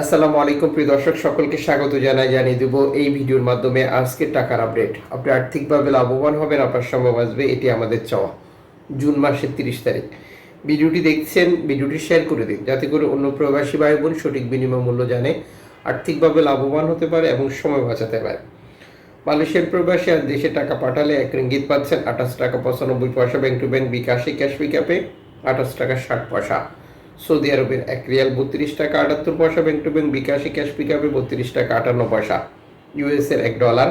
আসসালামু আলাইকুম, প্রিয় দর্শক, সকলকে স্বাগত জানাই, জানিয়ে দেব এই ভিডিওর মাধ্যমে আজকের টাকার আপডেট। আপনি আর্থিকভাবে লাভবান হবেন, আপনার সম্ভব আসবে, এটি আমাদের চাওয়া। জুন মাসের তিরিশ তারিখ। ভিডিওটি দেখছেন, ভিডিওটি শেয়ার করে দিন, যাতে করে অন্য প্রবাসী ভাই বোন সঠিক বিনিময় মূল্য জানে, আর্থিকভাবে লাভবান হতে পারে এবং সময় বাঁচাতে পারে। মালয়েশিয়ার প্রবাসী আর দেশে টাকা পাঠালে এক রিঙ্গিত পাচ্ছেন আঠাশ টাকা পঁচানব্বই পয়সা ব্যাংক টু ব্যাংক বিকাশে ক্যাশ পিকআপে আঠাশ টাকা ষাট পয়সা। সৌদি আরবের এক রিয়াল বত্রিশ টাকা আটাত্তর পয়সা, ব্যাংক টু ব্যাংক বিকাশে ক্যাশ পিক আপে বত্রিশ টাকা আটান্ন পয়সা। ইউএসের এক ডলার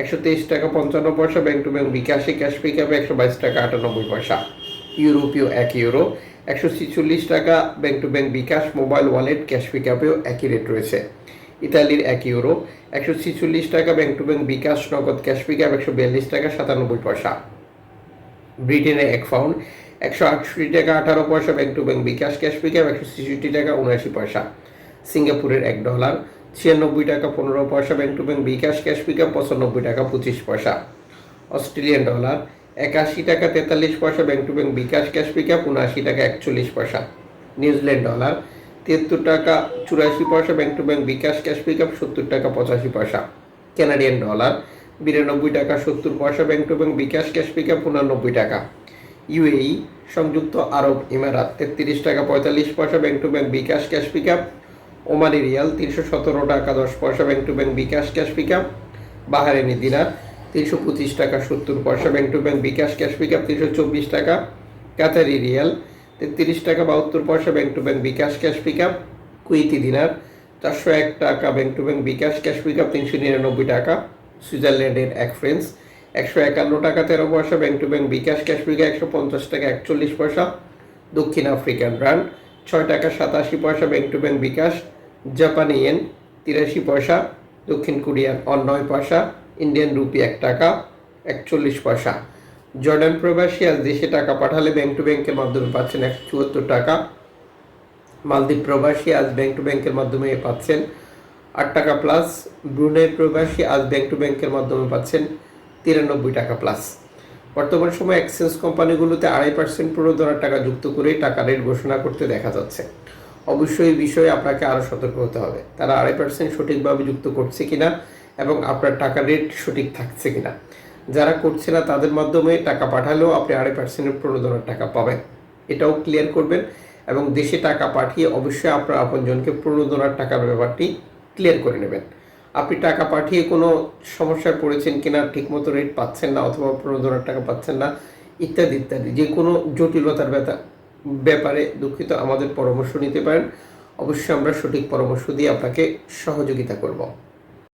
একশো তেইশ টাকা পঞ্চান্ন পয়সা, ব্যাংক টু ব্যাংক বিকাশে ক্যাশ পিক আপে একশো বাইশ টাকা আটানব্বই পয়সা। ইউরোপীয় এক ইউরো একশো ছিচল্লিশ টাকা, bank to bank bKash mobile wallet cash pick আপেও একই রেট রয়েছে। ইতালির এক ইউরো একশো ছিচল্লিশ টাকা, ব্যাংক টু ব্যাংক বিকাশ নগদ ক্যাশ পিক আপ একশো বিয়াল্লিশ টাকা, সাতানব্বই পয়সা। ব্রিটেনে এক পাউন্ড একশো আটষট্টি টাকা, আঠারো পয়সা bank to bank bKash cash pickup একশো ছেষট্টি টাকা, উনআশি পয়সা। সিঙ্গাপুরের এক ডলার ছিয়ানব্বই টাকা, পনেরো পয়সা bank to bank bKash cash pickup পঁচানব্বই টাকা, পঁচিশ পয়সা। অস্ট্রেলিয়ান ডলার একাশি টাকা, তেতাল্লিশ পয়সা bank to bank bKash cash pickup উনআশি টাকা, একচল্লিশ পয়সা। নিউজিল্যান্ড ডলার তিয়াত্তর টাকা, চুরাশি পয়সা bank to bank bKash cash pickup সত্তর টাকা, পঁচাশি পয়সা। কানাডিয়ান ডলার বিরানব্বই টাকা, সত্তর পয়সা bank to bank bKash cash pickup উনানব্বই টাকা। ইউএই, সংযুক্ত আরব ইমারাত, তেত্রিশ টাকা পঁয়তাল্লিশ পয়সা bank to bank bKash cash pickup, Omani riyal, তিনশো সতেরো টাকা দশ পয়সা bank to bank bKash cash pickup Bahraini dinar, তিনশো পঁচিশ টাকা সত্তর পয়সা bank to bank bKash cash pick up তিনশো চব্বিশ টাকা, কাতারি রিয়াল, তেত্রিশ টাকা বাহাত্তর পয়সা bank to bank bKash cash pickup Kuwaiti dinar, চারশো এক টাকা bank to bank bKash cash pickup, তিনশো নিরানব্বই টাকা, সুইজারল্যান্ডের এক ফ্রেন্স একশো একান্ন টাকা, তেরো পয়সা bank to bank bKash cash pickup একশো পঞ্চাশ টাকা, একচল্লিশ পয়সা। দক্ষিণ আফ্রিকান রান ছয় টাকা, সাতাশি পয়সা ব্যাংক টু ব্যাংক বিকাশ। জাপানি ইয়েন তিরাশি পয়সা। দক্ষিণ কোরিয়ান অন নয় পয়সা। ইন্ডিয়ান রুপি এক টাকা, একচল্লিশ পয়সা। জর্ডান প্রবাসী আজ দেশে টাকা পাঠালে ব্যাংক টু ব্যাংকের মাধ্যমে পাচ্ছেন একশো চুয়াত্তর টাকা। মালদ্বীপ প্রবাসী আজ ব্যাংক টু ব্যাংকের মাধ্যমে পাচ্ছেন আট টাকা প্লাস ব্রুনেই প্রবাসী আজ ব্যাংক টু ব্যাংকের মাধ্যমে পাচ্ছেন তিরানব্বই টাকা প্লাস বর্তমান সময়ে এক্সচেঞ্জ কোম্পানিগুলোতে আড়াই পার্সেন্ট প্রণোদনার টাকা যুক্ত করে টাকা রেট ঘোষণা করতে দেখা যাচ্ছে। অবশ্যই এই বিষয়ে আপনাকে আরও সতর্ক হতে হবে, তারা আড়াই পার্সেন্ট সঠিকভাবে যুক্ত করছে কিনা এবং আপনার টাকা রেট সঠিক থাকছে কিনা। যারা করছে না, তাদের মাধ্যমে টাকা পাঠালেও আপনি আড়াই পার্সেন্টের প্রণোদনার টাকা পাবেন। এটাও ক্লিয়ার করবেন এবং দেশে টাকা পাঠিয়ে অবশ্যই আপনার আপনজনকে প্রণোদনার টাকার ব্যাপারটি ক্লিয়ার করে নেবেন। আপনি টাকা পাঠিয়ে কোনো সমস্যায় পড়েছেন কিনা, ঠিকমতো রেট পাচ্ছেন না অথবা পনেরো হাজার টাকা পাচ্ছেন না, ইত্যাদি ইত্যাদি, যে কোনো জটিলতার ব্যথা, ব্যাপারে দুঃখিত, আমাদের পরামর্শ নিতে পারেন। অবশ্যই আমরা সঠিক পরামর্শ দিয়ে আপনাকে সহযোগিতা করব।